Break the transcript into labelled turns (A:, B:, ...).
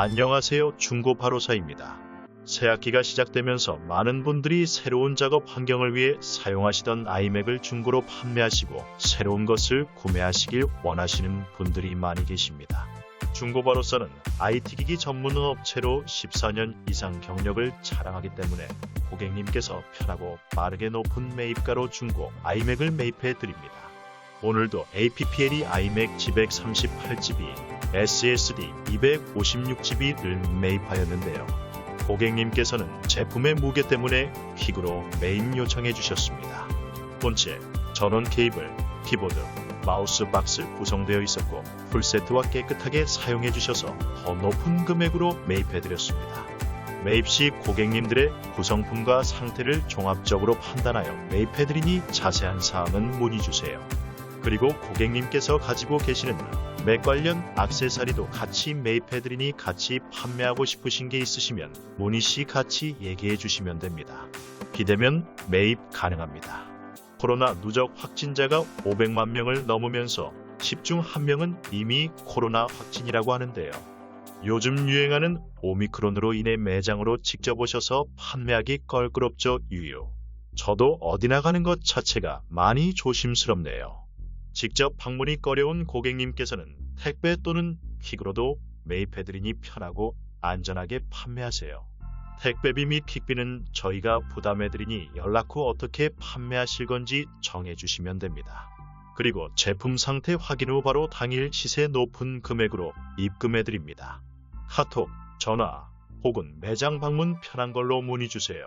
A: 안녕하세요. 중고 바로사입니다. 새 학기가 시작되면서 많은 분들이 새로운 작업 환경을 위해 사용하시던 아이맥을 중고로 판매하시고 새로운 것을 구매하시길 원하시는 분들이 많이 계십니다. 중고바로사는 IT기기 전문 업체로 14년 이상 경력을 자랑하기 때문에 고객님께서 편하고 빠르게 높은 매입가로 중고 아이맥을 매입해 드립니다. 오늘도 APPL이 iMac G138GB, SSD 256GB를 매입하였는데요. 고객님께서는 제품의 무게 때문에 퀵으로 매입 요청해 주셨습니다. 본체, 전원 케이블, 키보드, 마우스 박스 구성되어 있었고 풀세트와 깨끗하게 사용해 주셔서 더 높은 금액으로 매입해 드렸습니다. 매입 시 고객님들의 구성품과 상태를 종합적으로 판단하여 매입해 드리니 자세한 사항은 문의 주세요. 그리고 고객님께서 가지고 계시는 맥 관련 액세서리도 같이 매입해 드리니 같이 판매하고 싶으신 게 있으시면 시 같이 얘기해 주시면 됩니다. 비대면 매입 가능합니다. 코로나 누적 확진자가 500만 명을 넘으면서 10중 1명은 이미 코로나 확진이라고 하는데요. 요즘 유행하는 오미크론으로 인해 매장으로 직접 오셔서 판매하기 껄끄럽죠 유유. 저도 어디 나 가는 것 자체가 많이 조심스럽네요. 직접 방문이 꺼려운 고객님께서는 택배 또는 퀵으로도 매입해드리니 편하고 안전하게 판매하세요. 택배비 및 퀵비는 저희가 부담해드리니 연락 후 어떻게 판매하실 건지 정해주시면 됩니다. 그리고 제품 상태 확인 후 바로 당일 시세 높은 금액으로 입금해드립니다. 카톡, 전화 혹은 매장 방문 편한 걸로 문의 주세요.